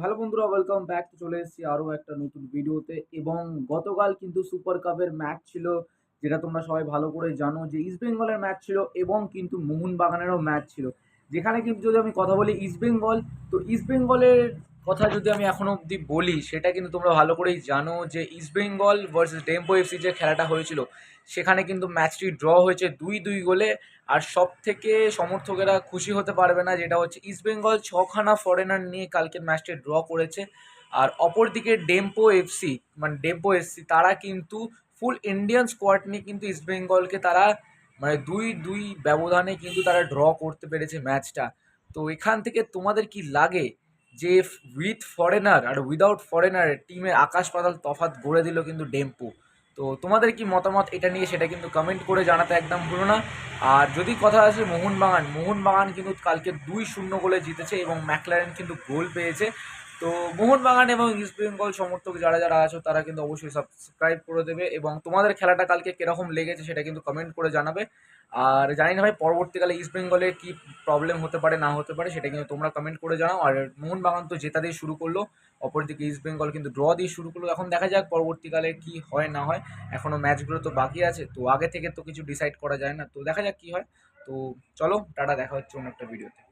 Hello বন্ধুরা welcome back চলে এসেছি আরও একটা নতুন ভিডিওতে এবং গতকাল কিন্তু সুপার কাপের ম্যাচ ছিল, যেটা তোমরা সবাই ভালো করে জানো যে ইস্ট বেঙ্গলের ম্যাচ ছিল এবং কিন্তু মোহনবাগানেরও ম্যাচ ছিল। যেখানে কিন্তু যদি আমি কথা বলি ইস্ট বেঙ্গল তো ইস্ট বেঙ্গলের কথা যদি আমি এখনও অবধি বলি, সেটা কিন্তু তোমরা ভালো করেই জানো যে East Bengal versus Dempo FC যে খেলাটা হয়েছিল, সেখানে কিন্তু ম্যাচটি ড্র হয়েছে দুই দুই গোলে। আর সব থেকে সমর্থকেরা খুশি হতে পারবে না, যেটা হচ্ছে ইস্ট বেঙ্গল ছখানা ফরেনার নিয়ে কালকের ম্যাচটি ড্র করেছে। আর অপরদিকে ডেম্পো এফসি মানে ডেম্পো এফসি তারা কিন্তু ফুল ইন্ডিয়ান স্কোয়াড নিয়ে কিন্তু ইস্ট বেঙ্গলকে তারা মানে দুই দুই ব্যবধানে কিন্তু তারা ড্র করতে পেরেছে ম্যাচটা তো এখান থেকে তোমাদের কি লাগে? যে উইথ ফরেনার আর উইদাউট ফরেনার টিমের আকাশ পাতাল তফাত গড়ে দিল কিন্তু ডেম্পু। তো তোমাদের কি মতামত এটা নিয়ে সেটা কিন্তু কমেন্ট করে জানাতে একদম ভুলো না। আর যদি কথা আসে মোহনবাগান মোহনবাগান কিন্তু কালকে দুই শূন্য গোলে জিতেছে এবং ম্যাকলারেন কিন্তু গোল পেয়েছে। তো মোহনবাগান এবং ইস্ট বেঙ্গল সমর্থক যারা যারা আছো, তারা কিন্তু অবশ্যই সাবস্ক্রাইব করে দেবে এবং তোমাদের খেলাটা কালকে কীরকম লেগেছে সেটা কিন্তু কমেন্ট করে জানাবে। আর জানি না ভাই, পরবর্তীকালে ইস্ট বেঙ্গলের কী প্রবলেম হতে পারে, না হতে পারে, সেটা কিন্তু তোমরা কমেন্ট করে জানাও। আর মোহনবাগান তো জেতা দিয়ে শুরু করল, অপরদিকে ইস্ট বেঙ্গল কিন্তু ড্র দিয়ে শুরু করল। এখন দেখা যাক পরবর্তীকালে কি হয়, না হয়। এখনও ম্যাচগুলো তো বাকি আছে, তো আগে থেকে তো কিছু ডিসাইড করা যায় না। তো দেখা যাক কী হয়। তো চলো, টাটা, দেখা হচ্ছে অন্য একটা ভিডিওতে